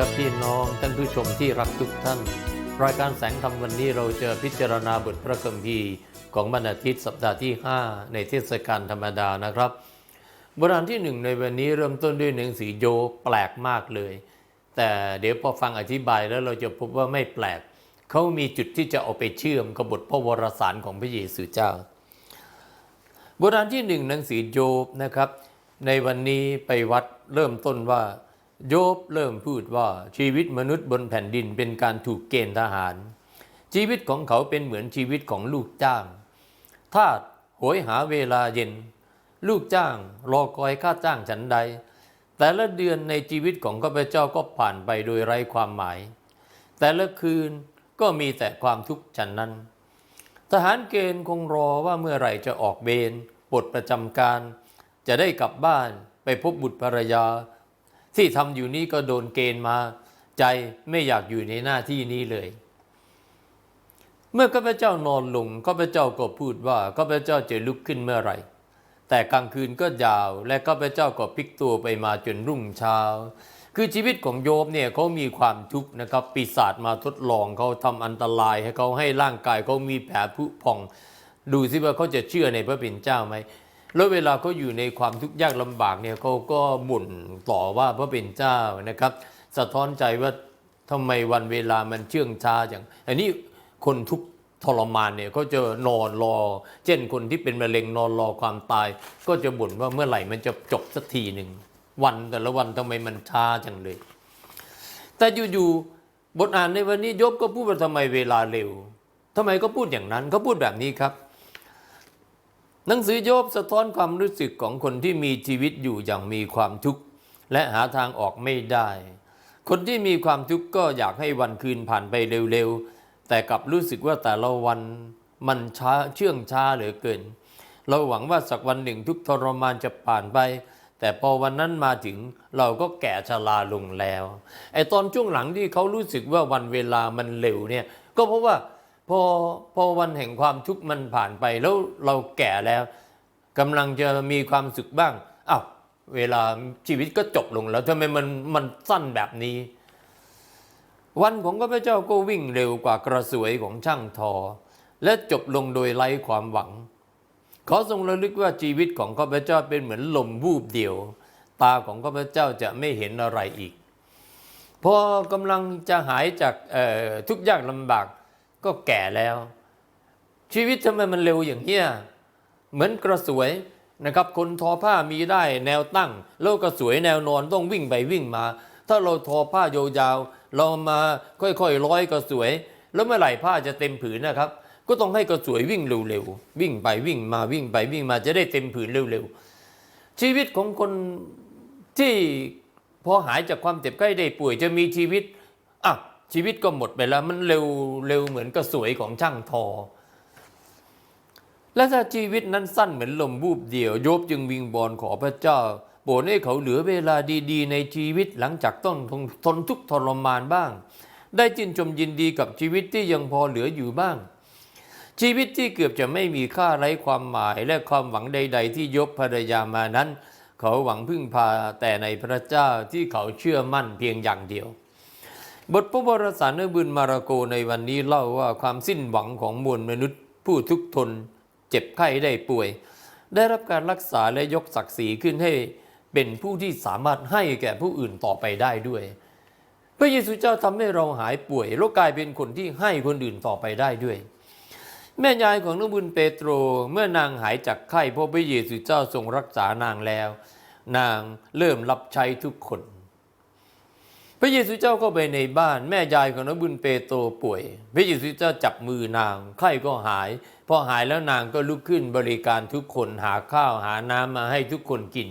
ครับพี่น้องท่านผู้ชมที่รักทุกท่าน รายการแสงธรรมวันนี้เราจะพิจารณาบทพระคัมภีร์ของบรรอาทิตย์สัปดาห์ที่ 5 ในเทศกาลธรรมดานะครับบทอ่านที่หนึ่งในวันนี้เริ่มต้นด้วยหนังสือโยแปลกมากเลย แต่เดี๋ยวพอฟังอธิบายแล้วเราจะพบว่าไม่แปลก เขามีจุดที่จะเอาไปเชื่อมกับบทพระวรสารของพระเยซูเจ้าบทอ่านที่หนึ่งหนังสือโยบนะครับ ในวันนี้ไปวัดเริ่มต้นว่า โยบเริ่มพูดว่าชีวิตมนุษย์บนแผ่นดินเป็นการถูกเกณฑ์ทหาร ชีวิตของเขาเป็นเหมือนชีวิตของลูกจ้างทาสโหยหาเวลาเย็น ลูกจ้างรอคอยค่าจ้างฉันใด แต่ละเดือนในชีวิตของข้าพเจ้าก็ผ่านไปโดยไร้ความหมาย แต่ละคืนก็มีแต่ความทุกข์ฉันนั้น ทหารเกณฑ์คงรอว่าเมื่อไหร่จะออกเบรปลดประจำการ จะได้กลับบ้านไปพบบุตรภรรยา ที่ทำอยู่นี้ก็โดนเกณฑ์มาใจไม่อยากอยู่ในหน้าที่นี้เลย เมื่อข้าพเจ้านอนลงข้าพเจ้าก็พูดว่าข้าพเจ้าจะลุกขึ้นเมื่อไหร่ แต่กลางคืนก็ยาวและข้าพเจ้าก็พลิกตัวไปมาจนรุ่งเช้า คือชีวิตของโยบเนี่ยเขามีความทุกข์นะครับปีศาจมาทดลองเขาทำอันตรายให้เขาให้ร่างกายเขามีแผลผุพอง ดูซิว่าเขาจะเชื่อในพระเป็นเจ้าไหม แล้วเวลาเขาอยู่ในความทุกข์ยากลำบากเนี่ยเขาก็บ่นต่อว่าพระเป็นเจ้านะครับ สะท้อนใจว่าทำไมวันเวลามันเชื่องช้าอย่าง อันนี้คนทุกทรมานเนี่ยเขาจะนอนรอ เช่นคนที่เป็นมะเร็งนอนรอความตาย ก็จะบ่นว่าเมื่อไหร่มันจะจบสักทีหนึ่งวันแต่ละวันทำไมมันช้าจังเลย แต่อยู่ๆบทอ่านในวันนี้ยบก็พูดว่าทำไมเวลาเร็วทำไมก็พูดอย่างนั้นเขาพูดแบบนี้ครับ หนังสือโยบสะท้อนความรู้สึกของคนที่มีชีวิตอยู่อย่างมีความทุกข์และหาทางออกไม่ได้ คนที่มีความทุกข์ก็อยากให้วันคืนผ่านไปเร็วๆ แต่กลับรู้สึกว่าแต่ละวันมันช้าเชื่องช้าเหลือเกิน เราหวังว่าสักวันหนึ่งทุกทรมานจะผ่านไป แต่พอวันนั้นมาถึงเราก็แก่ชราลงแล้วไอ้ตอนช่วงหลังที่เขารู้สึกว่าวันเวลามันเร็วเนี่ยก็เพราะว่า พอพอวันแห่งความทุกข์มันผ่านไปแล้วเราแก่แล้วกำลังจะมีความสุขบ้างอ้าวเวลาชีวิตก็จบลงแล้วทำไมมันมันสั้นแบบนี้ วันของข้าพเจ้าก็วิ่งเร็วกว่ากระสวยของช่างทอ และจบลงโดยไร้ความหวัง ขอทรงระลึกว่าชีวิตของข้าพเจ้าเป็นเหมือนลมวูบเดียว ตาของข้าพเจ้าจะไม่เห็นอะไรอีก พอกำลังจะหายจากทุกข์ยากลำบาก ก็แก่แล้ว ชีวิตทำไมมันเร็วอย่างเนี้ยเหมือนกระสวยนะครับ คนทอผ้ามีได้แนวตั้ง แล้วกระสวยแนวนอนต้องวิ่งไปวิ่งมา ถ้าเราทอผ้ายาวๆเรามาค่อยๆร้อยกระสวย แล้วเมื่อไหร่ผ้าจะเต็มผืนนะครับ ก็ต้องให้กระสวยวิ่งเร็วๆวิ่งไปวิ่งมาวิ่งไปวิ่งมาจะได้เต็มผืนเร็วๆชีวิตของคนที่พอหายจากความเจ็บไข้ได้ป่วยจะมีชีวิตอะ ชีวิตก็หมดไปแล้วมันเร็วเร็วเหมือนกระสวยของช่างทอ และถ้าชีวิตนั้นสั้นเหมือนลมบูบเดียวโยบจึงวิงบอลขอพระเจ้าโปรดให้เขาเหลือเวลาดีๆ ในชีวิตหลังจากต้องทนทนทุกข์ทรมานบ้าง ได้จินชมยินดีกับชีวิตที่ยังพอเหลืออยู่บ้าง ชีวิตที่เกือบจะไม่มีค่าไร้ความหมายและความหวังใด ๆ ที่ยบภรรยามานั้น เขาหวังพึ่งพาแต่ในพระเจ้าที่เขาเชื่อมั่นเพียงอย่างเดียว บทพระวรสารนบุญมาระโกในวันนี้เล่าว่าความสิ้นหวังของมวลมนุษย์ ผู้ทุกทน เจ็บไข้ได้ป่วย ได้รับการรักษาและยกศักดิ์ศรีขึ้นให้เป็นผู้ที่สามารถให้แก่ผู้อื่นต่อไปได้ด้วย พระเยซูเจ้าทำให้เราหายป่วยแล้วกลายเป็นคนที่ให้คนอื่นต่อไปได้ด้วย แม่ยายของนบุญเปโตรเมื่อนางหายจากไข้เพราะพระเยซูเจ้าทรงรักษานางแล้ว นางเริ่มรับใช้ทุกคน พระเยซูเจ้าเข้าไปในบ้านแม่ยายของนบุญเปโตรป่วย พระเยซูเจ้าจับมือนางไข้ก็หาย พอหายแล้วนางก็ลุกขึ้นบริการทุกคนหาข้าวหาน้ำมาให้ทุกคนกิน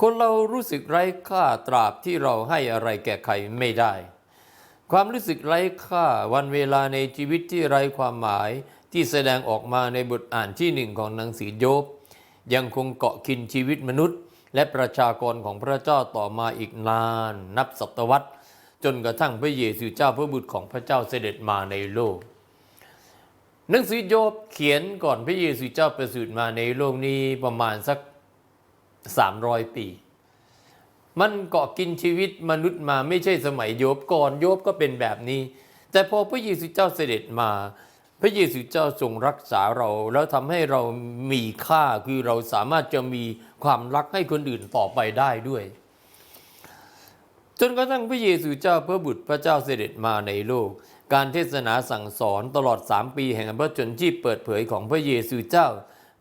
คนเรารู้สึกไร้ค่าตราบที่เราให้อะไรแก่ใครไม่ได้ ความรู้สึกไร้ค่าวันเวลาในชีวิตที่ไร้ความหมายที่แสดงออกมาในบทอ่านที่หนึ่งของหนังสือโยบยังคงเกาะกินชีวิตมนุษย์ และประชากรของพระเจ้าต่อมาอีกนาน นับศตวรรษ จนกระทั่งพระเยซูเจ้าพระบุตรของพระเจ้าเสด็จมาในโลก หนังสือโยบเขียนก่อนพระเยซูเจ้าประสูติมาในโลกนี้ประมาณสัก 300 ปี มันเกาะกินชีวิตมนุษย์มาไม่ใช่สมัยโยบก่อนโยบก็เป็นแบบนี้ แต่พอพระเยซูเจ้าเสด็จมา พระเยซูเจ้าทรงรักษาเรา แล้วทำให้เรามีค่าคือเราสามารถจะมีความรักให้คนอื่นต่อไปได้ด้วย จนกระทั่งพระเยซูเจ้าพระบุตรพระเจ้าเสด็จมาในโลก การเทศนาสั่งสอนตลอดสามปีแห่งพระชนที่เปิดเผยของพระเยซูเจ้า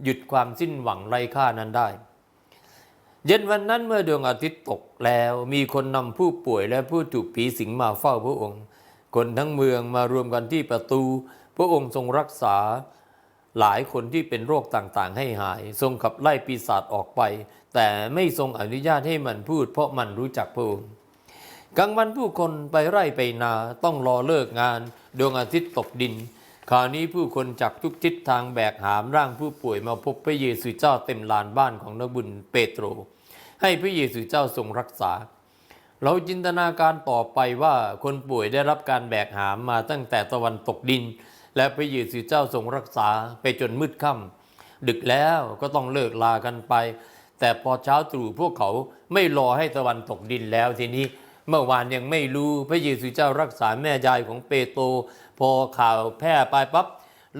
หยุดความสิ้นหวังไร้ค่านั้นได้ เย็นวันนั้นเมื่อดวงอาทิตย์ตกแล้วมีคนนำผู้ป่วยและผู้ถูกผีสิงมาเฝ้าพระองค์ คนทั้งเมืองมารวมกันที่ประตู พระองค์ทรงรักษาหลายคนที่เป็นโรคต่างๆ ให้หาย ทรงขับไล่ปีศาจออกไป แต่ไม่ทรงอนุญาตให้มันพูด เพราะมันรู้จักพระองค์กลางวันผู้คนไปไร่ไปนาต้องรอเลิกงาน ดวงอาทิตย์ตกดินคราวนี้ผู้คนจากทุกทิศทางแบกหามร่างผู้ป่วยมาพบพระเยซูเจ้าเต็มลานบ้านของนบุญเปโตร ให้พระเยซูเจ้าทรงรักษา เราจินตนาการต่อไปว่าคนป่วยได้รับการแบกหามมาตั้งแต่ตะวันตกดิน และพระเยซูเจ้าทรงรักษาไปจนมืดค่ำดึกแล้วก็ต้องเลิกลากันไป แต่พอเช้าตรู่พวกเขาไม่รอให้ตะวันตกดินแล้วทีนี้เมื่อวานยังไม่รู้พระเยซูเจ้ารักษาแม่ยายของเปโตรพอข่าวแพร่ไปปั๊บ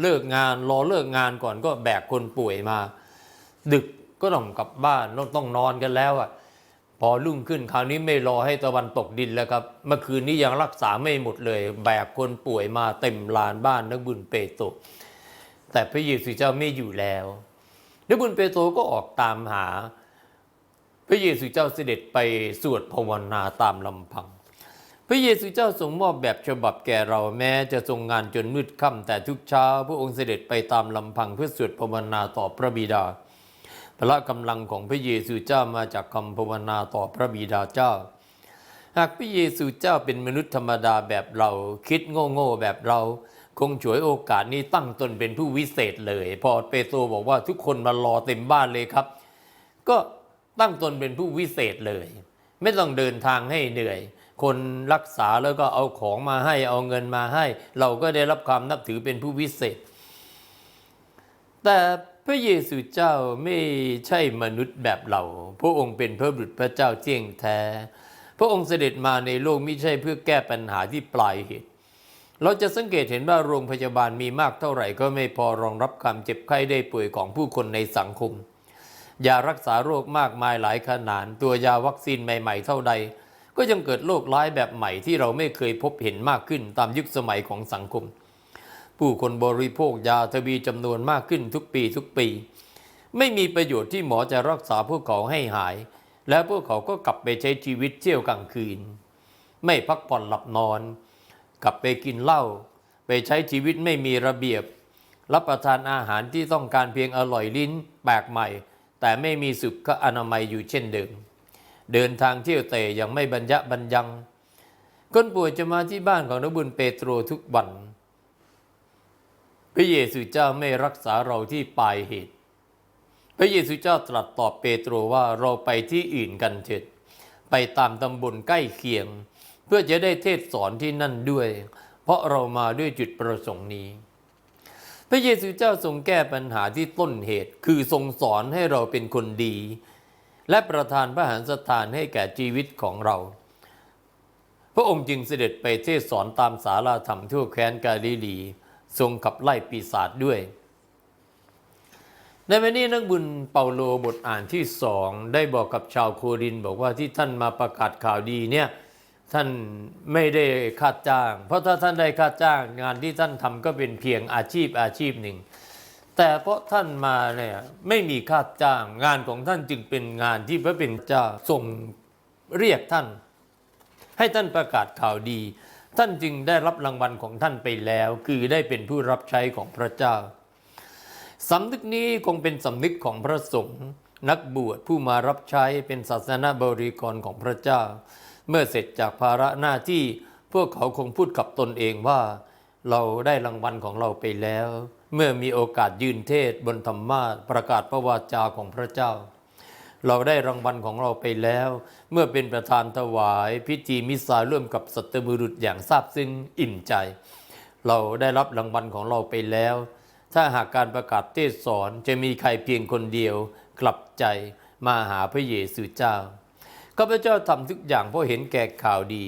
เลิกงานรอเลิกงานก่อนก็แบกคนป่วยมา ดึกก็ต้องกลับบ้านต้องนอนกันแล้วอะ พอรุ่งขึ้นคราวนี้ไม่รอให้ตะวันตกดินแล้วครับ เมื่อคืนนี้ยังรักษาไม่หมดเลย แบกคนป่วยมาเต็มลานบ้านนักบุญเปโตรแต่พระเยซูเจ้าไม่อยู่แล้วนักบุญเปโตรก็ออกตามหา พระเยซูเจ้าเสด็จไปสวดภาวนาตามลำพัง พระเยซูเจ้าทรงมอบแบบฉบับแก่เราแม้จะทรงงานจนมืดค่ำแต่ทุกเช้าพระองค์เสด็จไปตามลำพังเพื่อสวดภาวนาต่อพระบิดา พละกำลังของพระเยซูเจ้ามาจากคำภาวนาต่อพระบิดาเจ้า หากพระเยซูเจ้าเป็นมนุษย์ธรรมดาแบบเราคิดโง่ๆแบบเรา คงฉวยโอกาสนี้ตั้งตนเป็นผู้วิเศษเลย พอเปโตรบอกว่าทุกคนมารอเต็มบ้านเลยครับ ก็ตั้งตนเป็นผู้วิเศษเลย ไม่ต้องเดินทางให้เหนื่อย คนรักษาแล้วก็เอาของมาให้เอาเงินมาให้ เราก็ได้รับความนับถือเป็นผู้วิเศษ แต่ พระเยซูเจ้าไม่ใช่มนุษย์แบบเรา พระองค์เป็นพระบุตรพระเจ้าเที่ยงแท้ พระองค์เสด็จมาในโลกไม่ใช่เพื่อแก้ปัญหาที่ปลายเหตุ เราจะสังเกตเห็นว่าโรงพยาบาลมีมากเท่าไหร่ก็ไม่พอรองรับความเจ็บไข้ได้ป่วยของผู้คนในสังคม ยารักษาโรคมากมายหลายขนาด ตัวยาวัคซีนใหม่ ๆ เท่าใด ก็ยังเกิดโรคร้ายแบบใหม่ที่เราไม่เคยพบเห็นมากขึ้นตามยุคสมัยของสังคม ผู้คนบริโภคยาทวีจำนวนมากขึ้นทุกปีทุกปี ไม่มีประโยชน์ที่หมอจะรักษาพวกเขาให้หาย แล้วพวกเขาก็กลับไปใช้ชีวิตเที่ยวกลางคืน ไม่พักผ่อนหลับนอน กลับไปกินเหล้าไปใช้ชีวิตไม่มีระเบียบ รับประทานอาหารที่ต้องการเพียงอร่อยลิ้นแปลกใหม่ แต่ไม่มีสุขอนามัยอยู่เช่นเดิม เดินทางเที่ยวแต่ยังไม่บรรยะบรรยังคนป่วยจะมาที่บ้านของนบุญเปโตรทุกวัน ระเยซูเจ้าไม่รักษาเราที่ปลายเหตุ พระเยซูเจ้าตรัสตอบเปโตรว่าเราไปที่อื่นกันเถิด ไปตามตำบลใกล้เคียง เพื่อจะได้เทศสอนที่นั่นด้วย เพราะเรามาด้วยจุดประสงค์นี้ พระเยซูเจ้าทรงแก้ปัญหาที่ต้นเหตุ คือทรงสอนให้เราเป็นคนดี และประทานพระหฤทันสถานให้แก่ชีวิตของเราพระองค์จึงเสด็จไปเทศสอนตามสาราธรรมทั่วแคว้นกาลิลี ทรงขับไล่ปีศาจด้วย ในวันนี้นักบุญเปาโลบทอ่านที่สองได้บอกกับชาวโครินบอกว่าที่ท่านมาประกาศข่าวดีเนี่ยท่านไม่ได้ค่าจ้าง เพราะถ้าท่านได้ค่าจ้างงานที่ท่านทำก็เป็นเพียงอาชีพอาชีพหนึ่ง แต่เพราะท่านมาเนี่ยไม่มีค่าจ้างงานของท่านจึงเป็นงานที่พระเป็นเจ้าทรงเรียกท่าน ให้ท่านประกาศข่าวดี ท่านจึงได้รับรางวัลของท่านไปแล้ว คือได้เป็นผู้รับใช้ของพระเจ้าสำนึกนี้คงเป็นสำนึกของพระสงฆ์นักบวชผู้มารับใช้เป็นศาสนาบริกรของพระเจ้า เมื่อเสร็จจากภาระหน้าที่พวกเขาคงพูดกับตนเองว่า เราได้รางวัลของเราไปแล้ว เมื่อมีโอกาสยืนเทศบนธรรมาประกาศพระวาจาของพระเจ้า เราได้รางวัลของเราไปแล้ว เมื่อเป็นประธานถวายพิธีมิสซาร่วมกับสัตบุรุษอย่างซาบซึ้งอิ่มใจ เราได้รับรางวัลของเราไปแล้ว ถ้าหากการประกาศเทศสอนจะมีใครเพียงคนเดียว กลับใจมาหาพระเยซูเจ้าข้าพเจ้าทำทุกอย่างเพราะเห็นแก่ข่าวดี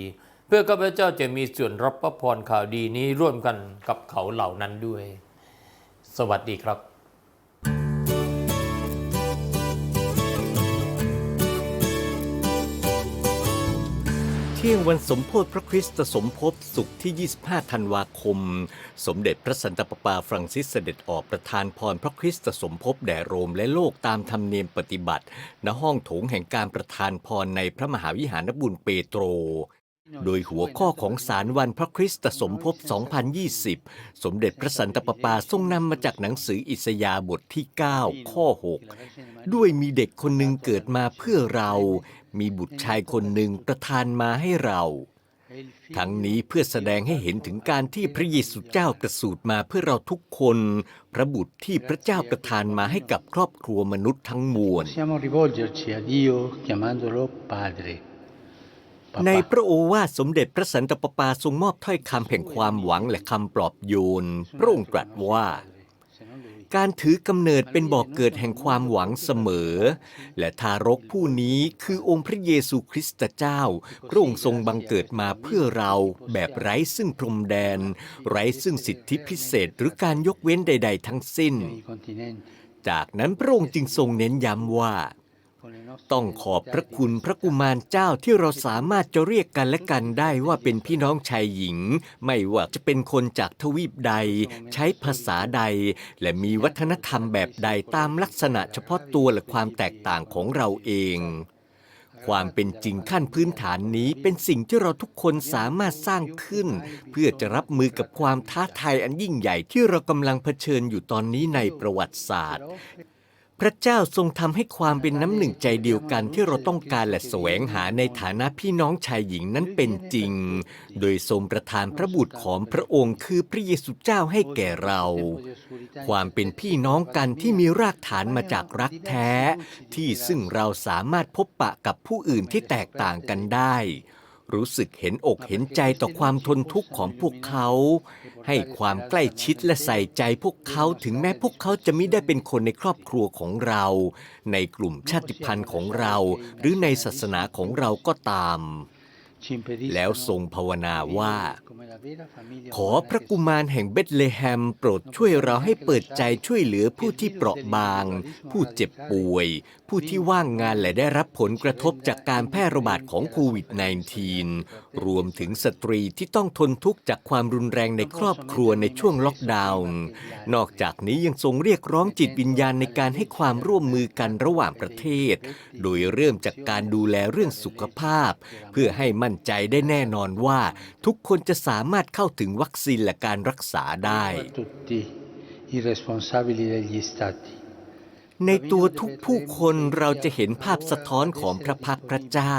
เพื่อข้าพเจ้าจะมีส่วนรับพระพรข่าวดีนี้ร่วมกันกับเขาเหล่านั้นด้วย สวัสดีครับ ที่ยงวันสมโพธิพระคริสตสมภพสุขที่ 25 ธันวาคม สมเด็จพระสันตะปาปาฟรังซิสเสด็จออกประทานพรพระคริสตสมภพแด่โรมและโลกตามธรรมเนียมปฏิบัติ ณห้องโถงแห่งการประทานพรในพระมหาวิหารบุญเปโตร โดยหัวข้อของสารวันพระคริสตสมภพ 2020 สมเด็จพระสันตะปาปาทรงนำมาจากหนังสืออิสยาห์บทที่ 9 ข้อ 6 ด้วยมีเด็กคนหนึ่งเกิดมาเพื่อเรา มีบุตรชายคนหนึ่งประทานมาให้เราทั้งนี้เพื่อแสดงให้เห็นถึงการที่พระเยซูเจ้าประสูติมาเพื่อเราทุกคน พระบุตรที่พระเจ้าประทานมาให้กับครอบครัวมนุษย์ทั้งมวล ใน Papà. พระโอวาทสมเด็จพระสันตะปาปาทรงมอบถ้อยคำแห่งความหวังและคำปลอบโยน พระองค์ตรัสว่า Se non lui. การถือกำเนิดเป็นบ่อกเกิดแห่งความหวังเสมอ และทารกผู้นี้คือองค์พระเยซูคริสต์เจ้า พระองค์ทรงบังเกิดมาเพื่อเราแบบไร้ซึ่งพรมแดน ไร้ซึ่งสิทธิพิเศษหรือการยกเว้นใด ๆ ทั้งสิ้น Nei continenti. จากนั้นพระองค์จึงทรงเน้นย้ำว่า con le nostre ต้องขอบพระคุณพระกุมารเจ้าที่เราสามารถจะเรียกกันและกันได้ว่าเป็นพี่น้องชายหญิง ไม่ว่าจะเป็นคนจากทวีปใด ใช้ภาษาใด และมีวัฒนธรรมแบบใดตามลักษณะเฉพาะตัวและความแตกต่างของเราเองความเป็นจริงขั้นพื้นฐานนี้เป็นสิ่งที่เราทุกคนสามารถสร้างขึ้น เพื่อจะรับมือกับความท้าทายอันยิ่งใหญ่ที่เรากำลังเผชิญอยู่ตอนนี้ในประวัติศาสตร์ พระเจ้าทรงทำให้ความเป็นน้ำหนึ่งใจเดียวกันที่เราต้องการและแสวงหาในฐานะพี่น้องชายหญิงนั้นเป็นจริง โดยทรงประทานพระบุตรของพระองค์คือพระเยซูเจ้าให้แก่เรา ความเป็นพี่น้องกันที่มีรากฐานมาจากรักแท้ ที่ซึ่งเราสามารถพบปะกับผู้อื่นที่แตกต่างกันได้ รู้สึกเห็นอกเห็นใจต่อความทนทุกข์ของพวกเขา ให้ความใกล้ชิดและใส่ใจพวกเขาถึงแม้พวกเขาจะไม่ได้เป็นคนในครอบครัวของเรา ในกลุ่มชาติพันธุ์ของเรา หรือในศาสนาของเราก็ตาม แล้วทรงภาวนาว่า ขอพระกุมารแห่งเบธเลแฮมโปรดช่วยเราให้เปิดใจช่วยเหลือผู้ที่เปราะบาง ผู้เจ็บป่วย ผู้ที่ว่างงานและได้รับผลกระทบจากการแพร่ระบาดของโควิด -19 รวมถึงสตรีที่ต้องทนทุกข์จากความรุนแรงในครอบครัวในช่วงล็อกดาวน์ นอกจากนี้ยังทรงเรียกร้องจิตวิญญาณในการให้ความร่วมมือกันระหว่างประเทศ โดยเริ่มจากการดูแลเรื่องสุขภาพ เพื่อให้มั่นใจได้แน่นอนว่า ทุกคนจะสามารถเข้าถึงวัคซีนและการรักษาได้ irresponsabili degli stati. ในตัวทุกผู้คนเราจะเห็นภาพสะท้อนของพระพักพระเจ้า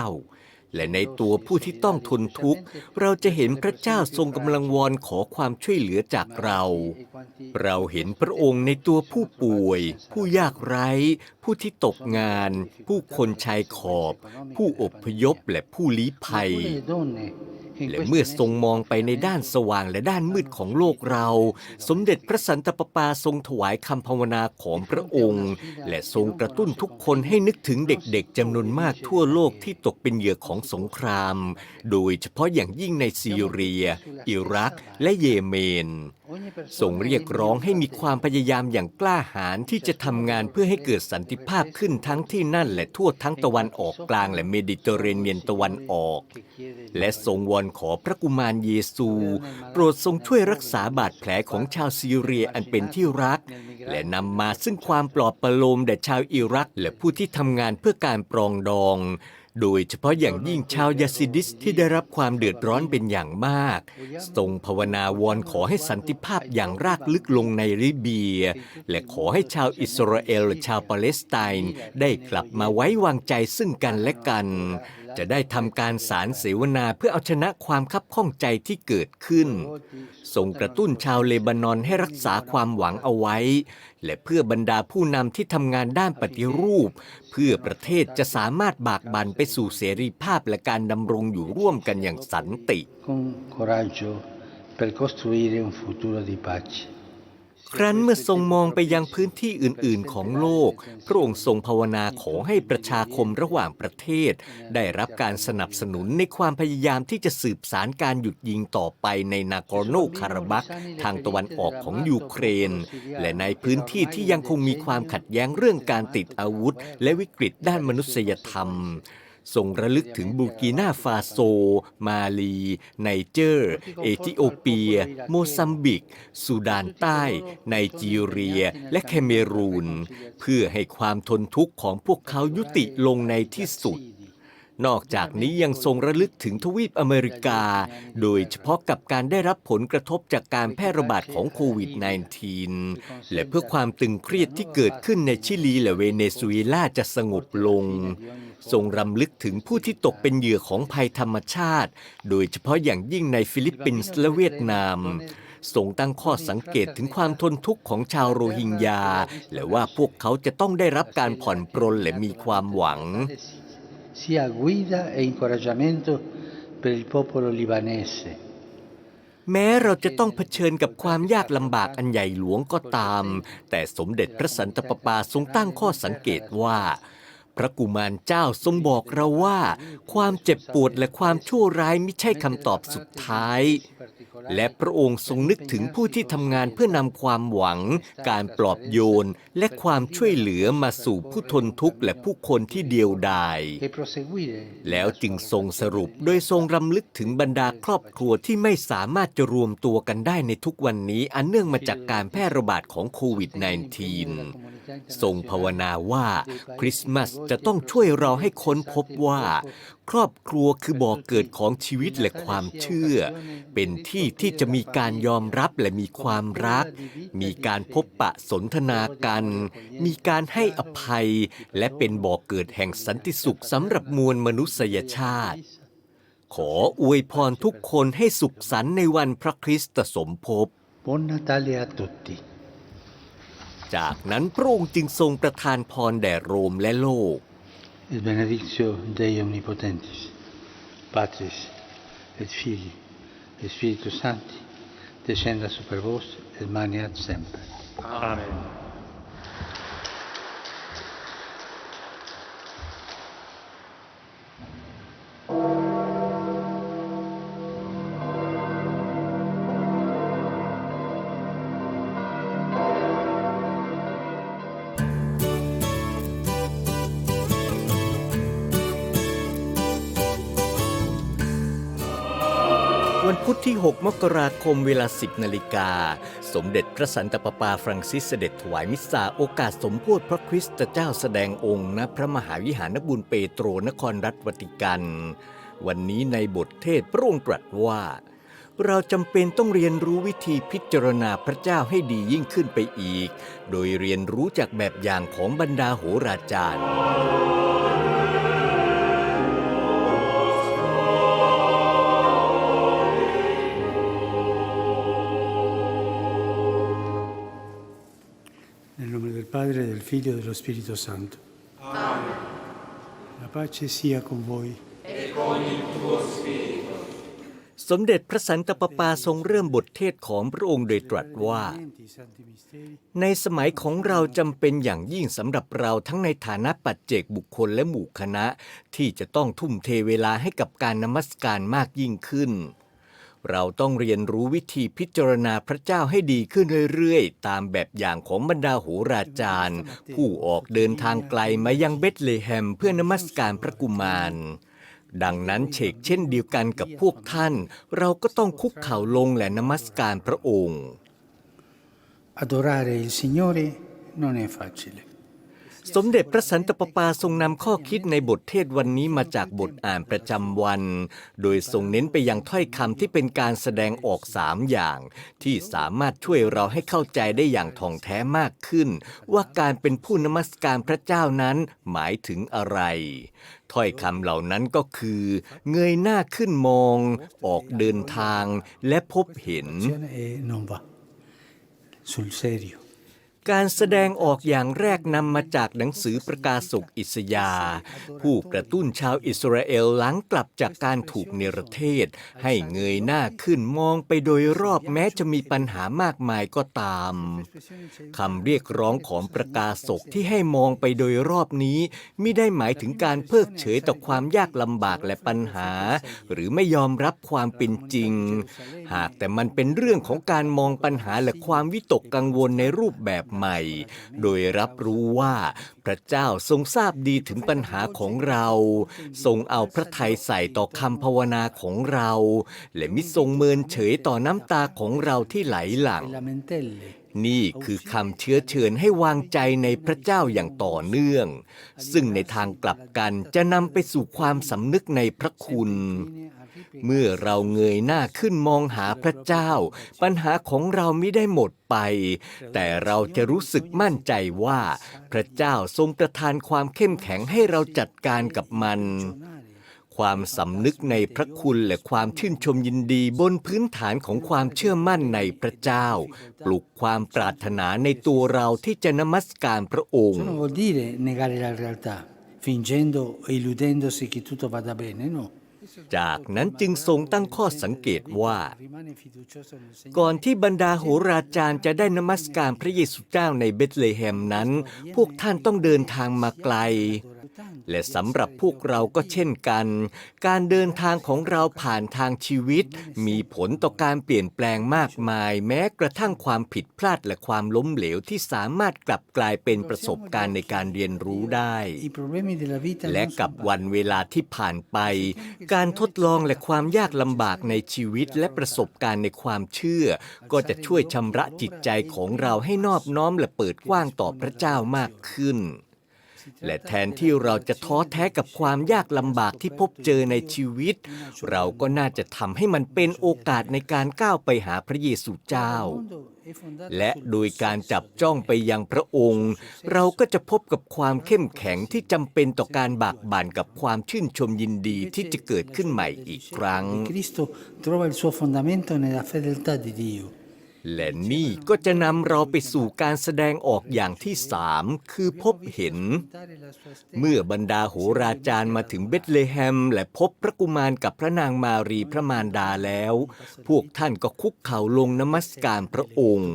และในตัวผู้ที่ต้องทนทุกข์ เราจะเห็นพระเจ้าทรงกำลังวอนขอความช่วยเหลือจากเรา เราเห็นพระองค์ในตัวผู้ป่วย ผู้ยากไร้ ผู้ที่ตกงาน ผู้คนชายขอบ ผู้อพยพและผู้ลี้ภัย Pure le donne che in และ questi เมื่อทรง mesi มองไปในด้านสว่างและด้านมืดของโลกเรา สมเด็จพระสันตะปาปาทรงถวายคำภาวนาของพระองค์ และทรงกระตุ้นทุกคนให้นึกถึงเด็กๆจำนวนมากทั่วโลกที่ตกเป็นเหยื่อของสงคราม โดยเฉพาะอย่างยิ่งในซีเรีย อิรัก และเยเมน ogni persona ส่งเรียกร้องให้มีความพยายามอย่างกล้าหาญที่จะทำงานเพื่อให้เกิดสันติภาพขึ้นทั้งที่นั่นและทั่วทั้งตะวันออกกลางและเมดิเตอร์เรเนียนตะวันออก che chiede และทรงวอนขอพระกุมารเยซู โปรดทรงช่วยรักษาบาดแผลของชาวซีเรียอันเป็นที่รัก และนำมาซึ่งความปลอบประโลมแด่ชาวอิรัก และผู้ที่ทำงานเพื่อการปรองดอง โดยเฉพาะอย่างยิ่งชาวยาซิดิสที่ได้รับความเดือดร้อนเป็นอย่างมาก ทรงภาวนาวอนขอให้สันติภาพอย่างรากลึกลงในริเบีย และขอให้ชาวอิสราเอลและชาวปาเลสไตน์ได้กลับมาไว้วางใจซึ่งกันและกันจะได้ทำการสารเสวนาเพื่อเอาชนะความคับข้องใจที่เกิดขึ้นทรงกระตุ้นชาวเลบานอนให้รักษาความหวังเอาไว้ และเพื่อบรรดาผู้นำที่ทำงานด้านปฏิรูป เพื่อประเทศจะสามารถบากบันไปสู่เสรีภาพและการดำรงอยู่ร่วมกันอย่างสันติ per costruire un futuro di pace. ครั้นเมื่อทรงมองไปยังพื้นที่อื่น ๆ ของโลก พระองค์ทรงภาวนาขอให้ประชาคมระหว่างประเทศ ได้รับการสนับสนุนในความพยายามที่จะสืบสารการหยุดยิงต่อไปในนากรโนคาราบักทางตะวันออกของยูเครน และในพื้นที่ที่ยังคงมีความขัดแย้งเรื่องการติดอาวุธ และวิกฤตด้านมนุษยธรรม ทรงระลึกถึงบูกินาฟาโซ มาลี ไนเจอร์ เอธิโอเปีย โมซัมบิก สุดานใต้ ไนจีเรีย และเคเมรูน เพื่อให้ความทนทุกข์ของพวกเขายุติลงในที่สุด นอกจากนี้ยังทรงระลึกถึงทวีปอเมริกา โดยเฉพาะกับการได้รับผลกระทบจากการแพร่ระบาดของโควิด -19 และเพื่อความตึงเครียดที่เกิดขึ้นในชิลีและเวเนซุเอลาจะสงบลง ทรงรำลึกถึงผู้ที่ตกเป็นเหยื่อของภัยธรรมชาติ โดยเฉพาะอย่างยิ่งในฟิลิปปินส์และเวียดนามทรงตั้งข้อสังเกตถึงความทนทุกข์ของชาวโรฮิงญา และว่าพวกเขาจะต้องได้รับการผ่อนปรนและมีความหวัง Sia guida e incoraggiamento per il popolo libanese. แม้เราจะต้องเผชิญกับความยากลำบากอันใหญ่หลวงก็ตาม แต่สมเด็จพระสันตะปาปาทรงตั้งข้อสังเกตว่า พระกุมารเจ้าทรงบอกเราว่า ความเจ็บปวดและความชั่วร้ายไม่ใช่คำตอบสุดท้าย และพระองค์ทรงนึกถึงผู้ที่ทำงานเพื่อนำความหวัง การปลอบโยน และความช่วยเหลือมาสู่ผู้ทนทุกข์และผู้คนที่เดียวดาย แล้วจึงทรงสรุปโดยทรงรำลึกถึงบรรดาครอบครัวที่ไม่สามารถจะรวมตัวกันได้ในทุกวันนี้อันเนื่องมาจากการแพร่ระบาดของโควิด -19 ทรงภาวนาว่าคริสต์มาสจะต้องช่วยเราให้ค้นพบว่า ครอบครัวคือบ่อกเกิดของชีวิตและความเชื่อ เป็นที่ที่จะมีการยอมรับและมีความรัก มีการพบปะสนทนากัน มีการให้อภัย และเป็นบ่อกเกิดแห่งสันติสุขสำหรับมวลมนุษยชาติขออวยพรทุกคนให้สุขสันต์ในวันพระคริสตสมภพ Buon Natale a tutti. จากนั้นพระองค์จึงทรงประทานพรแด่โรมและโลก Il benedizio Dei Omnipotentis, Patris et Filii et Spiritus Sancti, descenda super vos et maniat semper. Amen. 6 มกราคมเวลา 10 นาฬิกา สมเด็จพระสันตะปาปาฟรังซิสเสด็จถวายมิสซาโอกาสสมโพธิพระคริสต์เจ้าแสดงองค์ณพระมหาวิหารบุญเปโตรนครรัฐวติกัน วันนี้ในบทเทศพระองค์ตรัสว่า เราจำเป็นต้องเรียนรู้วิธีพิจารณาพระเจ้าให้ดียิ่งขึ้นไปอีก โดยเรียนรู้จากแบบอย่างของบรรดาโหราจารย์ Padre, del Figlio e dello Spirito Santo. La pace sia con voi. สมเด็จพระสันตะปาปาทรงเริ่มบทเทศน์ของพระองค์โดยตรัสว่า I santi misteri ในสมัยของเราจำเป็นอย่างยิ่งสำหรับเราทั้งในฐานะปัจเจกบุคคลและหมู่คณะ ที่จะต้องทุ่มเทเวลาให้กับการนมัสการมากยิ่งขึ้น เราต้องเรียนรู้วิธีพิจารณาพระเจ้าให้ดีขึ้นเรื่อยๆ ตามแบบอย่างของบรรดาโหราจารย์ ผู้ออกเดินทางไกลมายังเบธเลเฮมเพื่อนมัสการพระกุมาร ดังนั้นเชกเช่นเดียวกันกับพวกท่าน เราก็ต้องคุกเข่าลงและนมัสการพระองค์ Adorare il Signore non è facile. สมเด็จพระสันตะปาปาทรงนำข้อคิดในบทเทศวันนี้มาจากบทอ่านประจำวัน โดยทรงเน้นไปยังถ้อยคำที่เป็นการแสดงออกสามอย่าง ที่สามารถช่วยเราให้เข้าใจได้อย่างท่องแท้มากขึ้น ว่าการเป็นผู้นมัสการพระเจ้านั้นหมายถึงอะไรถ้อยคำเหล่านั้นก็คือ เงยหน้าขึ้นมอง ออกเดินทางและพบเห็น การแสดงออกอย่างแรกนำมาจากหนังสือประกาศกอิสยา ผู้กระตุ้นชาวอิสราเอลหลังกลับจากการถูกเนรเทศ ให้เงยหน้าขึ้นมองไปโดยรอบแม้จะมีปัญหามากมายก็ตามคำเรียกร้องของประกาศกที่ให้มองไปโดยรอบนี้มิได้หมายถึงการเพิกเฉยต่อความยากลำบากและปัญหา หรือไม่ยอมรับความเป็นจริง หากแต่มันเป็นเรื่องของการมองปัญหาและความวิตกกังวลในรูปแบบใหม่ โดยรับรู้ว่าพระเจ้าทรงทราบดีถึงปัญหาของเรา ทรงเอาพระทัยใส่ต่อคำภาวนาของเรา และมิทรงเมินเฉยต่อน้ำตาของเราที่ไหลหลั่ง นี่คือคำเชื้อเชิญให้วางใจในพระเจ้าอย่างต่อเนื่อง ซึ่งในทางกลับกันจะนำไปสู่ความสำนึกในพระคุณ เมื่อเราเงยหน้าขึ้นมองหาพระเจ้า ปัญหาของเราไม่ได้หมดไป แต่เราจะรู้สึกมั่นใจว่า พระเจ้าทรงประทานความเข้มแข็งให้เราจัดการกับมัน ความสำนึกในพระคุณและความชื่นชมยินดีบนพื้นฐานของความเชื่อมั่นในพระเจ้า ปลุกความปรารถนาในตัวเราที่จะนมัสการพระองค์ Ciò non vuol dire negare la realtà, fingendo e illudendosi che tutto vada bene, no. จากนั้นจึงทรงตั้งข้อสังเกตว่า Rimane fiducioso nel Signore. ก่อนที่บรรดาโหราจารย์จะได้นมัสการพระเยซูเจ้าในเบธเลเฮมนั้น พวกท่านต้องเดินทางมาไกล และสำหรับพวกเราก็เช่นกัน การเดินทางของเราผ่านทางชีวิต มีผลต่อการเปลี่ยนแปลงมากมาย แม้กระทั่งความผิดพลาดและความล้มเหลวที่สามารถกลับกลายเป็นประสบการณ์ในการเรียนรู้ได้ และกับวันเวลาที่ผ่านไป การทดลองและความยากลำบากในชีวิตและประสบการณ์ในความเชื่อ ก็จะช่วยชำระจิตใจของเราให้นอบน้อมและเปิดกว้างต่อพระเจ้ามากขึ้น และแทนที่เราจะท้อแท้กับความยากลำบากที่พบเจอในชีวิต เราก็น่าจะทำให้มันเป็นโอกาสในการก้าวไปหาพระเยซูเจ้า และโดยการจับจ้องไปยังพระองค์ เราก็จะพบกับความเข้มแข็งที่จำเป็นต่อการบากบั่นกับความชื่นชมยินดีที่จะเกิดขึ้นใหม่อีกครั้ง และนี่ก็จะนำเราไปสู่การแสดงออกอย่างที่สามคือพบเห็น เมื่อบรรดาโหราจารย์มาถึงเบธเลเฮม และพบพระกุมารกับพระนางมารีพระมารดาแล้ว พวกท่านก็คุกเข่าลงนมัสการพระองค์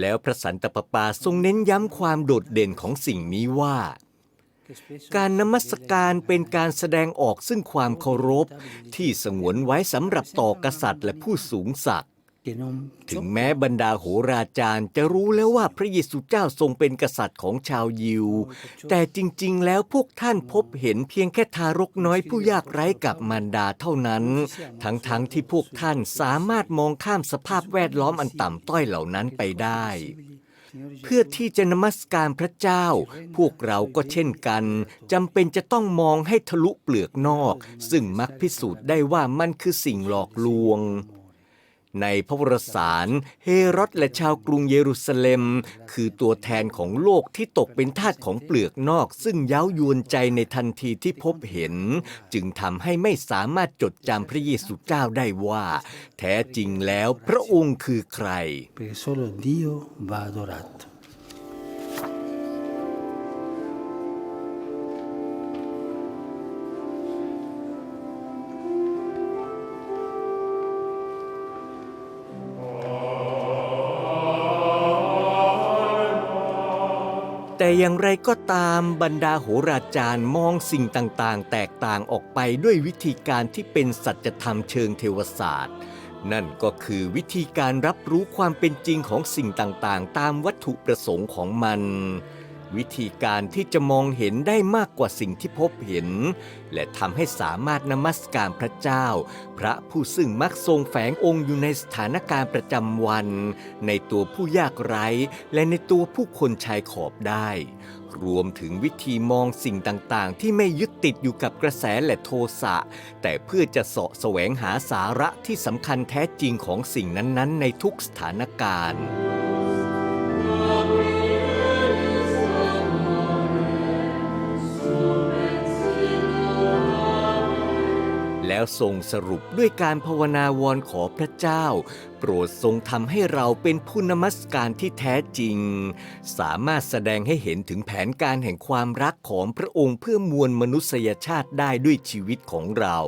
แล้วพระสันตะปาปาทรงเน้นย้ำความโดดเด่นของสิ่งนี้ว่าการนมัสการเป็นการแสดงออกซึ่งความเคารพ ที่สงวนไว้สำหรับต่อกษัตริย์และผู้สูงศักดิ์ ถึงแม้บรรดาโหราจารย์จะรู้แล้วว่าพระเยซูเจ้าทรงเป็นกษัตริย์ของชาวยิว แต่จริงๆ แล้วพวกท่านพบเห็นเพียงแค่ทารกน้อยผู้ยากไร้กับมารดาเท่านั้น ทั้งๆที่พวกท่านสามารถมองข้ามสภาพแวดล้อมอันต่ำต้อยเหล่านั้นไปได้เพื่อที่จะนมัสการพระเจ้า พวกเราก็เช่นกันจำเป็นจะต้องมองให้ทะลุเปลือกนอก ซึ่งมักพิสูจน์ได้ว่ามันคือสิ่งหลอกลวง ในพระวรสาร เฮโรดและชาวกรุงเยรูซาเล็ม คือตัวแทนของโลกที่ตกเป็นทาสของเปลือกนอก ซึ่งเย้ายวนใจในทันทีที่พบเห็น จึงทำให้ไม่สามารถจดจำพระเยซูเจ้าได้ว่า แท้จริงแล้วพระองค์คือใคร อย่างไรก็ตามบรรดาโหราจารย์มองสิ่งต่างๆ แตกต่างออกไปด้วยวิธีการที่เป็นสัจธรรมเชิงเทวศาสตร์ นั่นก็คือวิธีการรับรู้ความเป็นจริงของสิ่งต่างๆ ตามวัตถุประสงค์ของมัน วิธีการที่จะมองเห็นได้มากกว่าสิ่งที่พบเห็น และทำให้สามารถนมัสการพระเจ้า พระผู้ซึ่งมักทรงแฝงองค์อยู่ในสถานการณ์ประจำวัน ในตัวผู้ยากไร้ และในตัวผู้คนชายขอบได้ รวมถึงวิธีมองสิ่งต่างๆ ที่ไม่ยึดติดอยู่กับกระแสและโทสะ แต่เพื่อจะเสาะแสวงหาสาระที่สำคัญแท้จริงของสิ่งนั้นๆ ในทุกสถานการณ์ แล้วทรงสรุปด้วยการภาวนาวอนขอพระเจ้า โปรดทรงทำให้เราเป็นผู้นมัสการที่แท้จริง สามารถแสดงให้เห็นถึงแผนการแห่งความรักของพระองค์เพื่อมวลมนุษยชาติได้ด้วยชีวิตของเรา